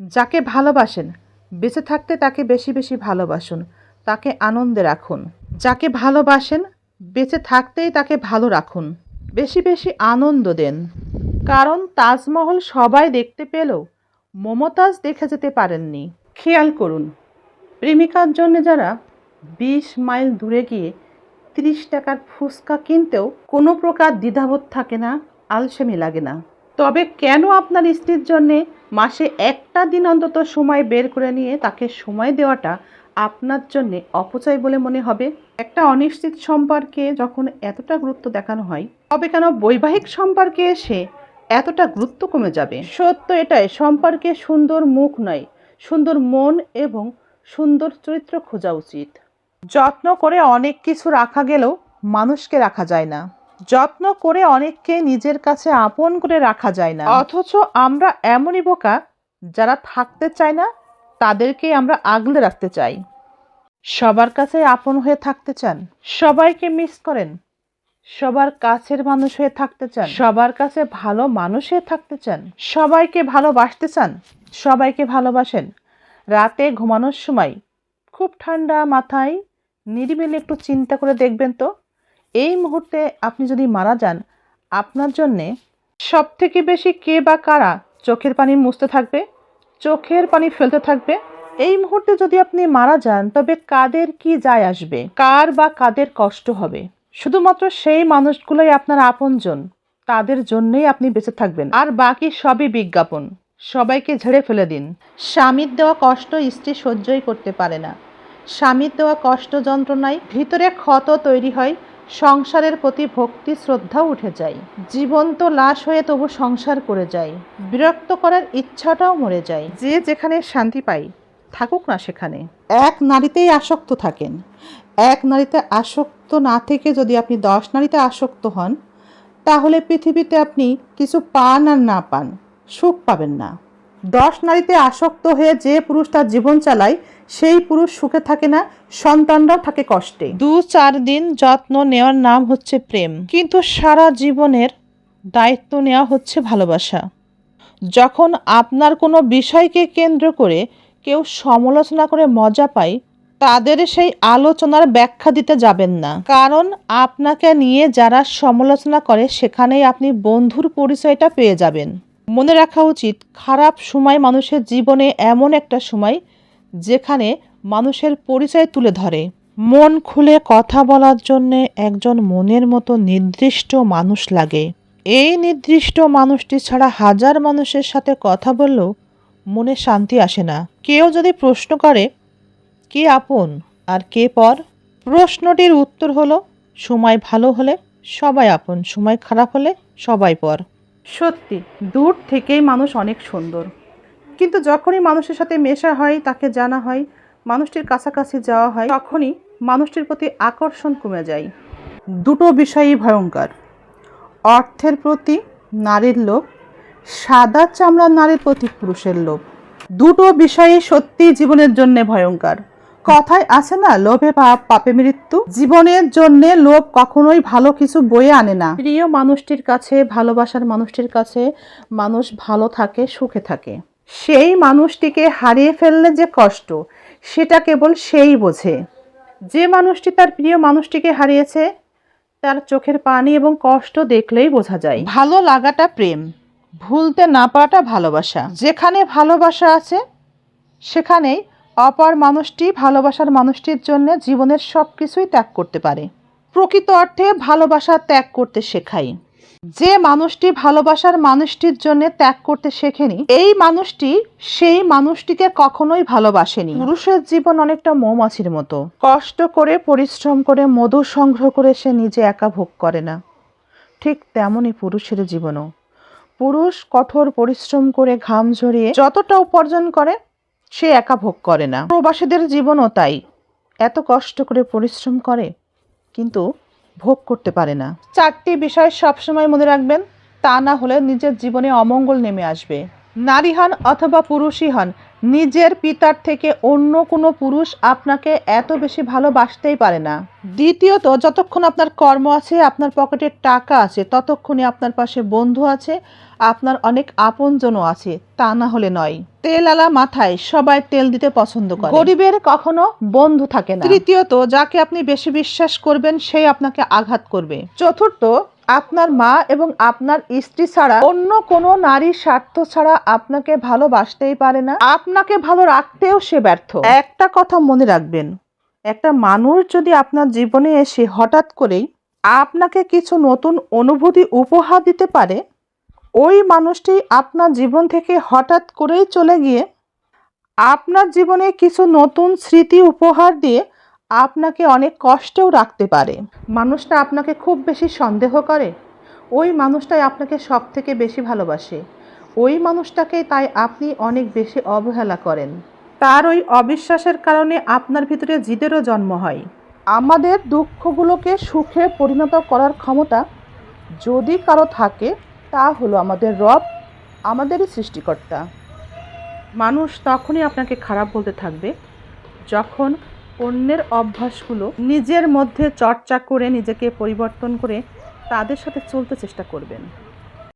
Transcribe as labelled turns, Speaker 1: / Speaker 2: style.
Speaker 1: যাকে ভালোবাসেন, বেঁচে থাকতে তাকে বেশি বেশি ভালোবাসুন, তাকে আনন্দে রাখুন। যাকে ভালোবাসেন, বেঁচে থাকতেই তাকে ভালো রাখুন। বেশি বেশি আনন্দ দেন। কারণ তাজমহল সবাই দেখতে পেলেও মমতাজ দেখে যেতে পারেননি। খেয়াল করুন, প্রেমিকার জন্য যারা বিশ মাইল দূরে গিয়ে তিরিশ টাকার ফুচকা কিনতেও কোনো প্রকার দ্বিধাবোধ থাকে না, আলসেমি লাগে না। তবে কেন আপনার স্ত্রীর জন্যে মাসে একটা দিন অন্তত সময় বের করে নিয়ে তাকে সময় দেওয়াটা আপনার জন্য অপচয় বলে মনে হবে। একটা অনিশ্চিত সম্পর্কে যখন এতটা গুরুত্ব দেখানো হয়, তবে কেন বৈবাহিক সম্পর্কে এসে এতটা গুরুত্ব কমে যাবে? সত্য এটাই, সম্পর্কে সুন্দর মুখ নয়, সুন্দর মন এবং সুন্দর চরিত্র খোঁজা উচিত। যত্ন করে অনেক কিছু রাখা গেলেও মানুষকে রাখা যায় না। যত্ন করে অনেককে নিজের কাছে আপন করে রাখা যায় না। অথচ আমরা এমনই বোকা যারা থাকতে চায় না, তাদেরকে আমরা আগলে রাখতে চাই। সবার কাছে আপন হয়ে থাকতে চান, সবাইকে মিস করেন। সবার কাছের মানুষ হয়ে থাকতে চান, সবার কাছে ভালো মানুষ হয়ে থাকতে চান, সবাইকে ভালোবাসতে চান, সবাইকে ভালোবাসেন। রাতে ঘুমানোর সময় খুব ঠান্ডা মাথায় নিরিবিলি একটু চিন্তা করে দেখবেন তো। এই মুহূর্তে আপনি যদি মারা যান, আপনার জন্যে সব থেকে বেশি কে বা কারা চোখের পানি মুছতে থাকবে? চোখের পানি ফেলতে থাকবে? এই মুহূর্তে যদি আপনি মারা যান, তবে কাদের কি যায় আসবে? কার বা কাদের কষ্ট হবে? শুধুমাত্র সেই মানুষগুলোই আপনার আপনজন। তাদের জন্যই আপনি বেঁচে থাকবেন। আর বাকি সবই বিজ্ঞাপন। সবাইকে ঝেড়ে ফেলে দিন। স্বামীর দেওয়া কষ্ট স্ত্রী সহ্যই করতে পারে না। স্বামীর দেওয়া কষ্ট যন্ত্রণায় ভিতরে ক্ষত তৈরি হয়। সংসারের প্রতি ভক্তি শ্রদ্ধাও উঠে যায়। জীবন্ত লাশ হয়ে তবু সংসার করে যায়। বিরক্ত করার ইচ্ছাটাও মরে যায়। যে যেখানে শান্তি পায়, থাকুক না সেখানে। এক নারীতেই আসক্ত থাকেন। এক নারীতে আসক্ত না থেকে যদি আপনি দশ নারীতে আসক্ত হন, তাহলে পৃথিবীতে আপনি কিছু পান আর না পান, সুখ পাবেন না। দশ নারীতে আসক্ত হয়ে যে পুরুষ তার জীবন চালায়, সেই পুরুষ সুখে থাকে না, সন্তানরাও থাকে কষ্টে। দু চার দিন যত্ন নেওয়ার নাম হচ্ছে প্রেম। কিন্তু সারা জীবনের দায়িত্ব নেওয়া হচ্ছে ভালোবাসা। যখন আপনার কোনো বিষয়কে কেন্দ্র করে কেউ সমালোচনা করে মজা পায়, তাদের সেই আলোচনার ব্যাখ্যা দিতে যাবেন না। কারণ আপনাকে নিয়ে যারা সমালোচনা করে, সেখানেই আপনি বন্ধুর পরিচয়টা পেয়ে যাবেন। মনে রাখা উচিত, খারাপ সময় মানুষের জীবনে এমন একটা সময় যেখানে মানুষের পরিচয় তুলে ধরে। মন খুলে কথা বলার জন্য একজন মনের মতো নির্দিষ্ট মানুষ লাগে। এই নির্দিষ্ট মানুষটি ছাড়া হাজার মানুষের সাথে কথা বললেও মনে শান্তি আসে না। কেউ যদি প্রশ্ন করে, কে আপন আর কে পর? প্রশ্নটির উত্তর হলো, সময় ভালো হলে সবাই আপন, সময় খারাপ হলে সবাই পর। সত্যি, দূর থেকেই মানুষ অনেক সুন্দর। কিন্তু যখনই মানুষের সাথে মেশা হয়, তাকে জানা হয়, মানুষটির কাছাকাছি যাওয়া হয়, তখনই মানুষটির প্রতি আকর্ষণ কমে যায়। দুটো বিষয়ই ভয়ঙ্কর। অর্থের প্রতি নারীর লোভ, সাদা চামড়া নারীর প্রতি পুরুষের লোভ। দুটো বিষয়ই সত্যি জীবনের জন্য ভয়ঙ্কর। কথায় আছে না, লোভে পাপ পাপে মৃত্যু? জীবনের জন্য লোভ কখনোই ভালো কিছু বয়ে আনে না। প্রিয় মানুষটির কাছে, ভালোবাসার মানুষটির কাছে মানুষ ভালো থাকে, সুখে থাকে। সেই মানুষটিকে হারিয়ে ফেললে যে কষ্ট, সেটা কেবল সেই বোঝে। যে মানুষটি তার প্রিয় মানুষটিকে হারিয়েছে, তার চোখের পানি এবং কষ্ট দেখলেই বোঝা যায়। ভালো লাগাটা প্রেম, ভুলতে না পারাটা ভালোবাসা। যেখানে ভালোবাসা আছে, সেখানেই অপর মানুষটি ভালোবাসার মানুষটির জন্য জীবনের সব কিছুই ত্যাগ করতে পারে। প্রকৃত অর্থে ভালোবাসা ত্যাগ করতে শেখাই যে মানুষটি ভালোবাসার মানুষটির জন্য ত্যাগ করতে শেখেনি, এই মানুষটি সেই মানুষটিকে কখনোই ভালোবাসেনি। পুরুষের জীবন অনেকটা মৌমাছির মতো। কষ্ট করে, পরিশ্রম করে, মধু সংগ্রহ করে সে নিজে একা ভোগ করে না। ঠিক তেমনই পুরুষের জীবনও। পুরুষ কঠোর পরিশ্রম করে ঘাম ঝরিয়ে যতটা উপার্জন করে সে একা ভোগ করে না। প্রবাসীদের জীবনও তাই। এত কষ্ট করে পরিশ্রম করে, কিন্তু ভোগ করতে পারে না। চারটি বিষয় সবসময় মনে রাখবেন, তা না হলে নিজের জীবনে অমঙ্গল নেমে আসবে। নারী হন অথবা পুরুষই হন নিজের পিতার থেকে অন্য কোনো পুরুষ আপনাকে এত বেশি ভালোবাসতেই পারে না। দ্বিতীয়ত, যতক্ষণ আপনার কর্ম আছে, আপনার পকেটে টাকা আছে ততক্ষণই আপনার পাশে বন্ধু আছে, আপনার অনেক আপনজনও আছে, তা না হলে নয়। তেলালা মাথায় সবাই তেল দিতে পছন্দ করে। গরিবের কখনো বন্ধু থাকে না। তৃতীয়ত, যাকে আপনি বেশি বিশ্বাস করবেন সেই আপনাকে আঘাত করবে। চতুর্থ আপনার মা এবং আপনার স্ত্রী ছাড়া অন্য কোনো নারীর স্বার্থ ছাড়া আপনাকে ভালোবাসতেই পারে না। আপনাকে ভালো রাখতেও সে ব্যর্থ। একটা কথা মনে রাখবেন, একটা মানুষ যদি আপনার জীবনে এসে হঠাৎ করেই আপনাকে কিছু নতুন অনুভূতি উপহার দিতে পারে, ওই মানুষটি আপনার জীবন থেকে হঠাৎ করেই চলে গিয়ে আপনার জীবনে কিছু নতুন স্মৃতি উপহার দিয়ে আপনাকে অনেক কষ্টেও রাখতে পারে। মানুষটা আপনাকে খুব বেশি সন্দেহ করে। ওই মানুষটাই আপনাকে সব থেকে বেশি ভালোবাসে। ওই মানুষটাকেই তাই আপনি অনেক বেশি অবহেলা করেন। তার ওই অবিশ্বাসের কারণে আপনার ভিতরে জিদেরও জন্ম হয়। আমাদের দুঃখগুলোকে সুখে পরিণত করার ক্ষমতা যদি কারও থাকে, তা হলো আমাদের রব, আমাদেরই সৃষ্টিকর্তা। মানুষ তখনই আপনাকে খারাপ বলতে থাকবে, যখন অন্যের অভ্যাসগুলো নিজের মধ্যে চর্চা করে নিজেকে পরিবর্তন করে তাদের সাথে চলতে চেষ্টা করবেন।